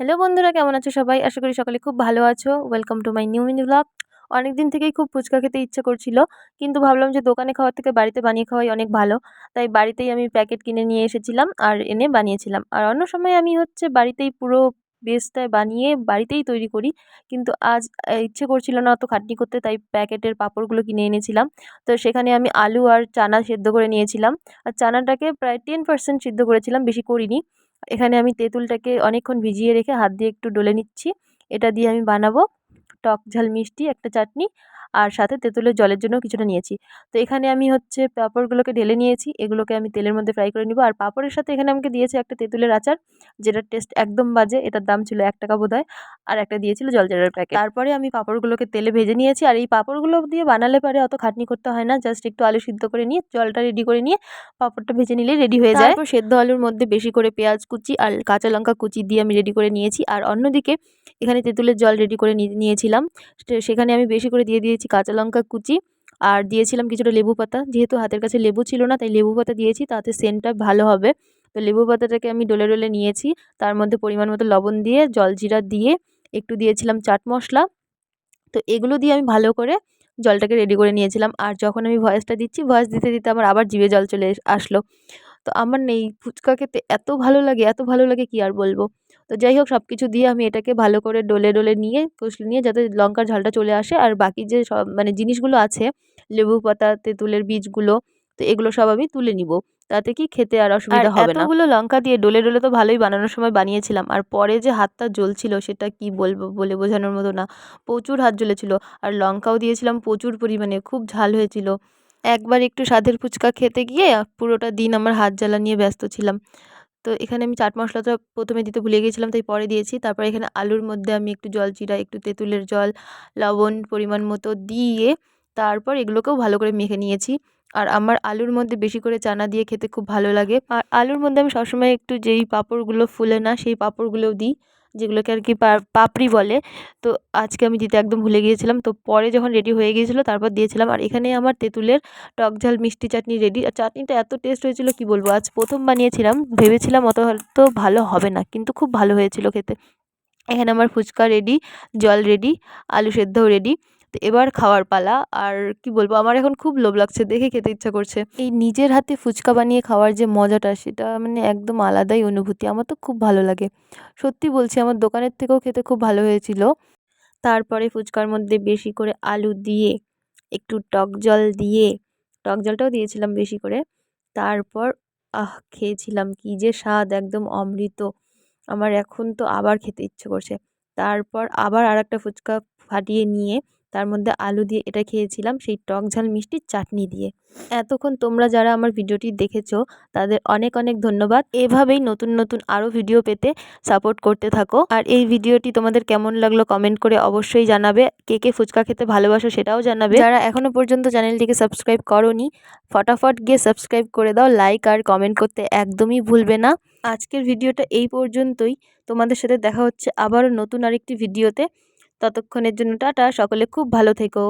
Hello বন্ধুরা, কেমন আছো সবাই? আশা করি সকালে খুব ভালো আছো। Welcome to my new mini blog অনেক দিন থেকেই খুব ফুচকা খেতে ইচ্ছে করছিল, কিন্তু ভাবলাম যে দোকানে খাওয়ার থেকে বাড়িতে বানিয়ে খাওয়াই অনেক ভালো। তাই বাড়িতেই আমি প্যাকেট কিনে নিয়ে এসেছিলাম আর এনে বানিয়েছিলাম। আর অন্য সময় আমি হচ্ছে বাড়িতেই পুরো বেসটা বানিয়ে বাড়িতেই তৈরি করি, কিন্তু আজ ইচ্ছে করছিল না অত খাটনি করতে, তাই প্যাকেটের পাঁপড়গুলো কিনে এনেছিলাম। তো সেখানে আমি আলু আর চানা সেদ্ধ করে নিয়েছিলাম। আর চানাটাকে প্রায় টেন পার্সেন্ট সিদ্ধ করেছিলাম, বেশি করিনি। এখানে আমি তেঁতুলটাকে অনেকক্ষণ ভিজিয়ে রেখে হাত দিয়ে একটু ডলে নিচ্ছি। এটা দিয়ে আমি বানাবো। টক ঝাল মিষ্টি, একটা চাটনি আর সাথে তেঁতুলের জলের জন্য কিছুটা নিয়েছি। তো এখানে আমি হচ্ছে পাঁপড়গুলোকে ঢেলে নিয়েছি, এগুলোকে আমি তেলের মধ্যে ফ্রাই করে নিব। আর পাঁপড়ের সাথে এখানে আমাকে দিয়েছে একটা তেঁতুলের আচার, যেটার টেস্ট একদম বাজে। এটার দাম ছিল এক টাকা বোধ আর একটা দিয়েছিল জলজারের প্যাকেট তারপরে আমি পাঁপড়গুলোকে তেলে ভেজে নিয়েছি। আর এই পাঁপড়গুলো দিয়ে বানালে পরে অত খাটনি করতে হয় না। জাস্ট একটু আলু সিদ্ধ করে নিয়ে, জলটা রেডি করে নিয়ে পাঁপড়টা ভেজে নিলে রেডি হয়ে যায়। সেদ্ধ আলুর মধ্যে বেশি করে পেঁয়াজ কুচি আর কাঁচা লঙ্কা কুচি দিয়ে আমি রেডি করে নিয়েছি। আর অন্যদিকে এখানে তেঁতুলের জল রেডি করে নিয়েছিলাম সেখানে আমি বেশি করে দিয়ে দিয়েছি কাঁচা লঙ্কা কুচি আর দিয়েছিলাম কিছুটা লেবু পাতা। যেহেতু হাতের কাছে লেবু ছিল না, তাই লেবু পাতা দিয়েছি, তাতে সেন্টটা ভালো হবে। তো লেবু পাতাটাকে আমি ডলে ডলে নিয়েছি, তার মধ্যে পরিমাণ মতো লবণ দিয়ে জলজিরা দিয়ে, একটু দিয়েছিলাম চাট মশলা। তো এগুলো দিয়ে আমি ভালো করে জলটাকে রেডি করে নিয়েছিলাম। আর যখন আমি ভয়েসটা দিচ্ছি ভয়েস দিতে দিতে আমার আবার জিভে জল চলে আসলো। তো আমার নেই। ফুচকা খেতে এত ভালো লাগে এত ভালো লাগে কি আর বলব? তো যাই হোক সব কিছু দিয়ে আমি এটাকে ভালো করে ডলে ডলে নিয়ে কষলে নিয়ে যাতে লঙ্কার ঝালটা চলে আসে। আর বাকি যে সব মানে জিনিসগুলো আছে লেবু পাতা তেঁতুলের বীজগুলো তো এগুলো সব আমি তুলে নিব। তাতে কি খেতে আর অসুবিধা হবে না। এতগুলো লঙ্কা দিয়ে ডলে ডলে তো ভালোই বানানোর সময় বানিয়েছিলাম। আর পরে যে হাতটা জ্বলছিল সেটা কি বলব বলে বোঝানোর মতো না। প্রচুর হাত জ্বলেছিল। আর লঙ্কাও দিয়েছিলাম প্রচুর পরিমাণে খুব ঝাল হয়েছিল। একবার একটু স্বাদের ফুচকা খেতে গিয়ে পুরোটা দিন আমার হাত জ্বালা নিয়ে ব্যস্ত ছিলাম। তো এখানে আমি চাট মশলাটা প্রথমে দিতে ভুলে গিয়েছিলাম তাই পরে দিয়েছি। তারপর এখানে আলুর মধ্যে আমি একটু জল চিরা, একটু তেঁতুলের জল, লবণ পরিমাণ মতো দিয়ে তারপর এগুলোকেও ভালো করে মেখে নিয়েছি। আর আমার আলুর মধ্যে বেশি করে চানা দিয়ে খেতে খুব ভালো লাগে। আর আলুর মধ্যে আমি সবসময় একটু যেই পাঁপড়গুলো ফুলে না, সেই পাঁপড়গুলোও দিই। যেগুলোকে আর কি পাপড়ি বলে। তো আজকে আমি দিতে একদম ভুলে গিয়েছিলাম। তো পরে যখন রেডি হয়ে গিয়েছিল, তারপর দিয়েছিলাম। আর এখানে আমার তেঁতুলের টক ঝাল মিষ্টি চাটনি রেডি আর চাটনিটা এত টেস্ট হয়েছিল, কি বলব? আজ প্রথম বানিয়েছিলাম। ভেবেছিলাম অত হয়তো ভালো হবে না, কিন্তু খুব ভালো হয়েছিল খেতে। এখানে আমার ফুচকা রেডি জল রেডি আলু সেদ্ধও রেডি তো এবার খাওয়ার পালা। আর কি বলব, আমার এখন খুব লোভ লাগছে, দেখে খেতে ইচ্ছা করছে। এই নিজের হাতে ফুচকা বানিয়ে খাওয়ার যে মজাটা, সেটা মানে একদম আলাদাই অনুভূতি। আমার তো খুব ভালো লাগে। সত্যি বলছি, আমার দোকানের থেকেও খেতে খুব ভালো হয়েছিল। তারপরে ফুচকার মধ্যে বেশি করে আলু দিয়ে, একটু টক জল দিয়ে, টক জলটাও দিয়েছিলাম বেশি করে। তারপর, আহ, খেয়েছিলাম কি যে স্বাদ, একদম অমৃত। আমার এখন তো আবার খেতে ইচ্ছে করছে। তারপর আবার আর একটা ফুচকা ফাটিয়ে নিয়ে তার মধ্যে আলু দিয়ে এটা খেয়েছিলাম, সেই টক ঝাল মিষ্টির চাটনি দিয়ে। এতক্ষণ তোমরা যারা আমার ভিডিওটি দেখেছ, তাদের অনেক অনেক ধন্যবাদ। এভাবেই নতুন নতুন আরও ভিডিও পেতে সাপোর্ট করতে থাকো। আর এই ভিডিওটি তোমাদের কেমন লাগল কমেন্ট করে অবশ্যই জানাবে। কে কে ফুচকা খেতে ভালোবাসো সেটাও জানাবে। যারা এখনও পর্যন্ত চ্যানেলটিকে সাবস্ক্রাইব করনি, ফটাফট গিয়ে সাবস্ক্রাইব করে দাও, লাইক আর কমেন্ট করতে একদমই ভুলবে না। আজকের ভিডিওটা এই পর্যন্তই। তোমাদের সাথে দেখা হচ্ছে আবারও নতুন আরেকটি ভিডিওতে। ততক্ষণের জন্য টাটা সকলে খুব ভালো থেকো।